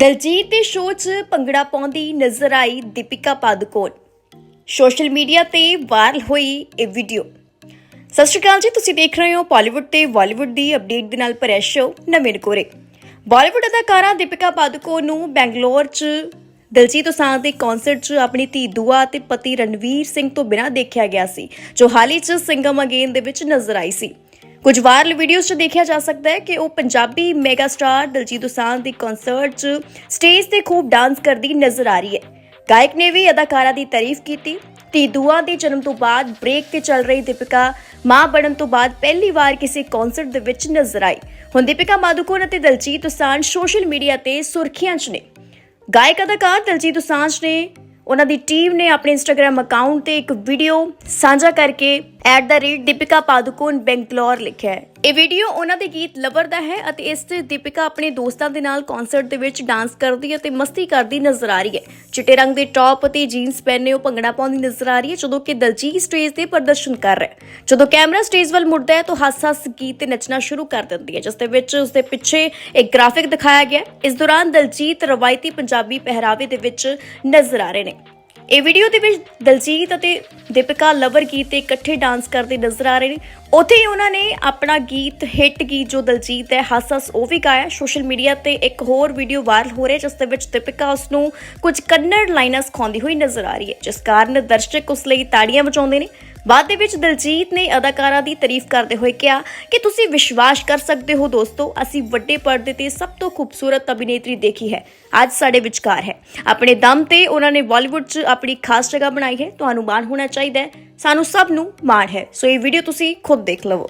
ਦਲਜੀਤ ਦੇ ਸ਼ੋਅ 'ਚ ਭੰਗੜਾ ਪਾਉਂਦੀ ਨਜ਼ਰ ਆਈ ਦੀਪਿਕਾ ਪਾਦੂਕੋਣ। ਸੋਸ਼ਲ ਮੀਡੀਆ ਤੇ ਵਾਇਰਲ ਹੋਈ ਇਹ ਵੀਡੀਓ। ਸਤਿ ਸ਼੍ਰੀ ਅਕਾਲ ਜੀ, ਤੁਸੀਂ ਦੇਖ ਰਹੇ ਹੋ ਪਾਲੀਵੁੱਡ ਤੇ ਬਾਲੀਵੁੱਡ ਦੀ ਅਪਡੇਟ ਦੇ ਨਾਲ ਭਰਿਆ ਸ਼ੋਅ ਨਵੇਂ ਕੋਰੇ ਬਾਲੀਵੁੱਡ ਅਦਾਕਾਰਾ ਦੀਪਿਕਾ ਪਾਦੂਕੋਣ ਨੂੰ ਬੈਂਗਲੌਰ 'ਚ ਦਲਜੀਤ ਦੋਸਾਂਝ ਦੇ ਕਨਸਰਟ 'ਚ ਆਪਣੀ ਧੀ ਦੁਆ ਤੇ ਪਤੀ ਰਣਵੀਰ ਸਿੰਘ ਤੋਂ ਬਿਨਾਂ ਦੇਖਿਆ ਗਿਆ ਸੀ, ਜੋ ਹਾਲ ਹੀ 'ਚ ਸਿੰਗਮ ਅਗੇਨ ਦੇ ਵਿੱਚ ਨਜ਼ਰ ਆਈ ਸੀ। ਕੁਝ ਵਾਇਰਲ ਵੀਡੀਓਜ਼ 'ਚ ਦੇਖਿਆ ਜਾ ਸਕਦਾ ਹੈ ਕਿ ਉਹ ਪੰਜਾਬੀ ਮੈਗਾ ਸਟਾਰ ਦਲਜੀਤ ਦੋਸਾਂਝ ਦੀ ਕਨਸਰਟ 'ਚ ਸਟੇਜ ਤੇ ਖੂਬ ਡਾਂਸ ਕਰਦੀ ਨਜ਼ਰ ਆ ਰਹੀ ਹੈ। ਗਾਇਕ ਨੇ ਵੀ ਅਦਾਕਾਰਾ ਦੀ ਤਾਰੀਫ ਕੀਤੀ। ਧੀ ਦੁਆ ਦੇ ਜਨਮ ਤੋਂ ਬਾਅਦ ਬ੍ਰੇਕ ਤੇ ਚੱਲ ਰਹੀ ਦੀਪਿਕਾ ਮਾਂ ਬਣਨ ਤੋਂ ਬਾਅਦ ਪਹਿਲੀ ਵਾਰ ਕਿਸੇ ਕਨਸਰਟ ਦੇ ਵਿੱਚ ਨਜ਼ਰ ਆਈ। ਹੁਣ ਦੀਪਿਕਾ ਮਾਦੂਕੋਨ ਅਤੇ ਦਲਜੀਤ ਦੋਸਾਂਝ ਸੋਸ਼ਲ ਮੀਡੀਆ ਤੇ ਸੁਰਖੀਆਂ 'ਚ ਨੇ। ਗਾਇਕ ਅਦਾਕਾਰ ਦਲਜੀਤ ਦੋਸਾਂਝ ਨੇ ਉਹਨਾਂ ਦੀ ਟੀਮ ਨੇ ਆਪਣੇ ਇੰਸਟਾਗ੍ਰam ਅਕਾਊਂਟ ਤੇ ਇੱਕ ਵੀਡੀਓ ਸਾਂਝਾ ਕਰਕੇ ਦੀਪਿਕਾ ਪਾਦੂਕੋਨ ਬੈਂਗਲੌਰ ਲਿਖਿਆ ਹੈ। ਇਹ ਵੀਡੀਓ ਉਹਨਾਂ ਦੇ ਗੀਤ ਲਵਰ ਦਾ ਹੈ ਅਤੇ ਇਸ ਤੇ ਦੀਪਿਕਾ ਆਪਣੇ ਦੋਸਤਾਂ ਦੇ ਨਾਲ ਕਨਸਰਟ ਦੇ ਵਿੱਚ ਡਾਂਸ ਕਰਦੀ ਅਤੇ ਮਸਤੀ ਕਰਦੀ ਨਜ਼ਰ ਆ ਰਹੀ ਹੈ। ਚਿੱਟੇ ਰੰਗ ਦੇ ਟੌਪ ਅਤੇ ਜੀਨਸ ਪਹਿਨੇ ਉਹ ਭੰਗੜਾ ਪਾਉਂਦੀ ਨਜ਼ਰ ਆ ਰਹੀ ਹੈ, ਜਦੋਂ ਕਿ ਦਲਜੀਤ ਸਟੇਜ ਤੇ ਪ੍ਰਦਰਸ਼ਨ ਕਰ ਰਿਹਾ ਹੈ। ਜਦੋਂ ਕੈਮਰਾ ਸਟੇਜ ਵੱਲ ਮੁੜਦਾ ਹੈ ਤਾਂ ਹੱਸ-ਹੱਸ ਗੀਤ ਤੇ ਨੱਚਣਾ ਸ਼ੁਰੂ ਕਰ ਦਿੰਦੀ ਹੈ, ਜਿਸ ਦੇ ਵਿੱਚ ਉਸ ਦੇ ਪਿੱਛੇ ਇੱਕ ਗ੍ਰਾਫਿਕ ਦਿਖਾਇਆ ਗਿਆ ਇਸ ਦੌਰਾਨ ਦਲਜੀਤ ਰਵਾਇਤੀ ਪੰਜਾਬੀ ਪਹਿਰਾਵੇ ਦੇ ਵਿੱਚ ਨਜ਼ਰ ਆ ਰਹੇ ਨੇ। ਇਹ ਵੀਡੀਓ ਦੇ ਵਿੱਚ ਦਲਜੀਤ ਅਤੇ ਦੀਪਿਕਾ ਲਵਰ ਗੀਤ ਤੇ ਇਕੱਠੇ ਡਾਂਸ ਕਰਦੇ ਨਜ਼ਰ ਆ ਰਹੇ ਨੇ। ਉੱਥੇ ਹੀ ਉਹਨਾਂ ਨੇ ਆਪਣਾ ਗੀਤ ਹਿੱਟ ਗੀਤ ਜੋ ਦਲਜੀਤ ਹੈ ਹੱਸ ਹੱਸ ਉਹ ਵੀ ਗਾਇਆ। ਸੋਸ਼ਲ ਮੀਡੀਆ ਤੇ ਇੱਕ ਹੋਰ ਵੀਡੀਓ ਵਾਇਰਲ ਹੋ ਰਿਹਾ ਜਿਸ ਦੇ ਵਿੱਚ ਦੀਪਿਕਾ ਉਸ ਨੂੰ ਕੁਝ ਕੰਨੜ ਲਾਈਨਾਂ ਸਿਖਾਉਂਦੀ ਹੋਈ ਨਜ਼ਰ ਆ ਰਹੀ ਹੈ। ਜਿਸ ਕਾਰਨ ਦਰਸ਼ਕ ਉਸ ਲਈ ਤਾੜੀਆਂ ਵਜਾਉਂਦੇ ਨੇ। ਬਾਅਦ ਦੇ ਵਿੱਚ ਦਲਜੀਤ ਨੇ ਅਦਾਕਾਰਾ ਦੀ ਤਾਰੀਫ ਕਰਦੇ ਹੋਏ ਕਿਹਾ ਕਿ ਤੁਸੀਂ ਵਿਸ਼ਵਾਸ ਕਰ ਸਕਦੇ ਹੋ ਦੋਸਤੋ, ਅਸੀਂ ਵੱਡੇ ਪਰਦੇ ਤੇ ਸਭ ਤੋਂ ਖੂਬਸੂਰਤ ਅਭਿਨੇਤਰੀ ਦੇਖੀ ਹੈ। ਅੱਜ ਸਾਡੇ ਵਿਚਕਾਰ ਹੈ। ਆਪਣੇ ਦਮ ਤੇ ਉਹਨਾਂ ਨੇ ਬਾਲੀਵੁੱਡ 'ਚ ਆਪਣੀ ਖਾਸ ਜਗ੍ਹਾ ਬਣਾਈ ਹੈ। ਤੁਹਾਨੂੰ ਮਾਣ ਹੋਣਾ ਚਾਹੀਦਾ ਹੈ। ਸਾਨੂੰ ਸਭ ਨੂੰ ਮਾਣ ਹੈ। ਸੋ ਇਹ ਵੀਡੀਓ ਤੁਸੀਂ ਖੁਦ ਦੇਖ ਲਵੋ।